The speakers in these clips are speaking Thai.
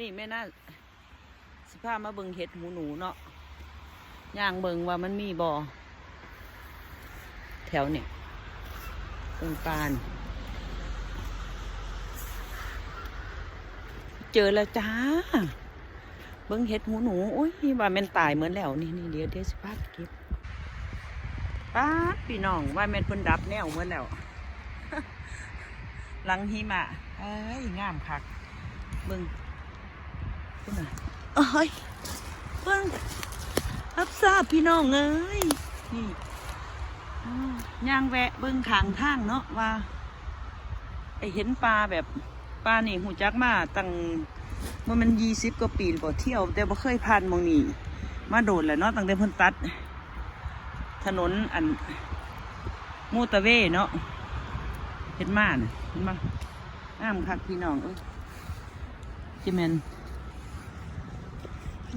นี่แม่น่าสิพามาเบิงเห็ดหูหนูเนาะย่างเบิงว่ามันมีบ่อแถวเนี่ยตรงปาน เจอแล้วจ้า เบิงเห็ดหูหนูอุ้ยว่าแม่นตายเหมือนแล้วนี่นี่เดี๋ยวเดี๋ยวสิพาเก็บป้าพี่น้องว่าแม่นเพิ่นดับแนวเหมือนแล้วหลังหิมะเอ้ยงามคักเบิง คุณน่ะเอ้ยเบิ่งรับทราบพี่น้องเอ้ยนี่อ้าวย่างแวะเบิ่งขางทางเนาะว่าไอเห็นปลาแบบปลานี่หูจักมาตั้งว่ามันยี่สิบกว่าปีบ่เที่ยว แต่บ่เคยผ่านหมองนี้มาโดดแหละเนาะตั้งแต่เพิ่นตัด ถนนอันมูตะเวเนาะเห็นมาน่ะเห็นมาอ้ามคักพี่น้องเอ้ยจิแมน เ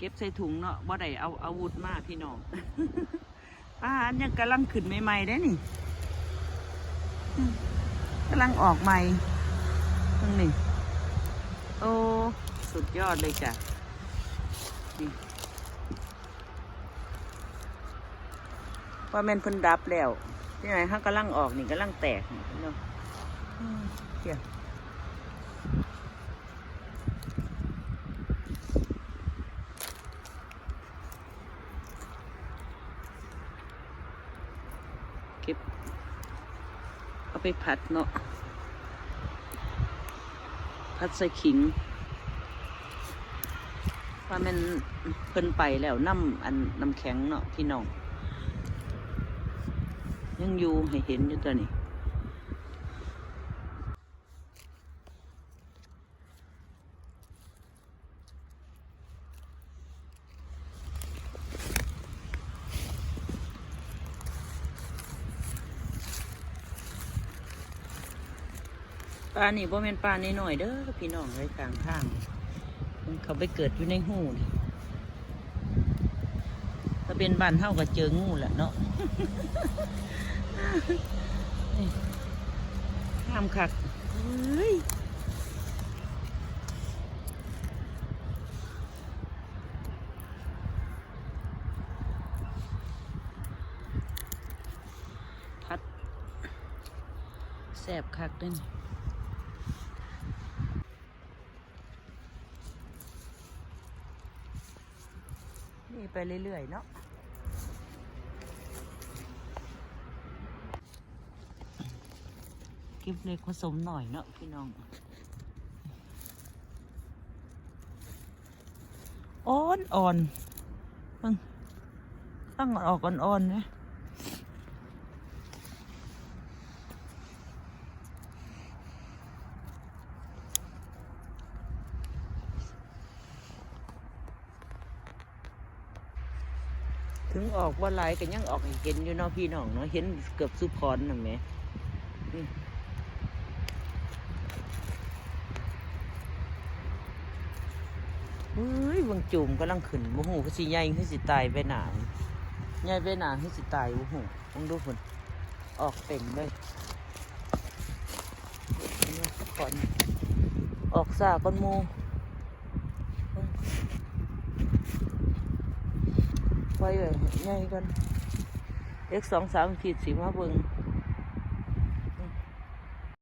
ก็บใส่ถุงเนาะบ่ได้เอาอาวุธมาพี่น้องป้าอันยังกำลังขึ้นใหม่ๆได้นี่กำลังออกใหม่ตรงนี้โอ้สุดยอดเลยจ้ะนี่ว่าแม่นเพิ่นดับแล้วที่ไหนฮะกำลังออกนี่กำลังแตกเนาะเดี๋ยว เก็บ เอา ไปผัดเนาะผัดใส่ขิงว่ามันเพิ่นไปแล้วน้ำอันน้ำแข็งเนาะพี่น้องยังอยู่ให้เห็นอยู่ตัวนี้ ปลานี่บ่แม่นปลาใน้อยเด้อพี่น้องไว้กลางทางมันเขาไปเกิดอยู่ในหูนี่ถ้าเป็นบ้านเฮาก็เจองูแหละเนาะนี่ห้ามคักเฮ้ยพัดแสบคักด้วยีไปเรื่อยๆเนาะเก็บเล็กผสมหน่อยเนาะพี่น้อง อ่อนอ่อนมึงตั้งออกอ่อนๆนะ ถึงออกว่าลายก็ยังออกเห็นอยู่นาะพี่น้องเนาะเห็นเกือบสุพรน่ะแหม่นี่เฮ้ยเบางจุ่มกำลังขึ้นบ่หูคือสิใหญ่คือสิตายไปหนาใหญ่ไปหนาคือสิตายบ่หูลองดูพุ่นออกเต็มเลยอันนี้ก่อนออกซาก่อนมู ไว้เลยใหญ่ก่อนเล็กสองสามขีดสีมาเบิ่ง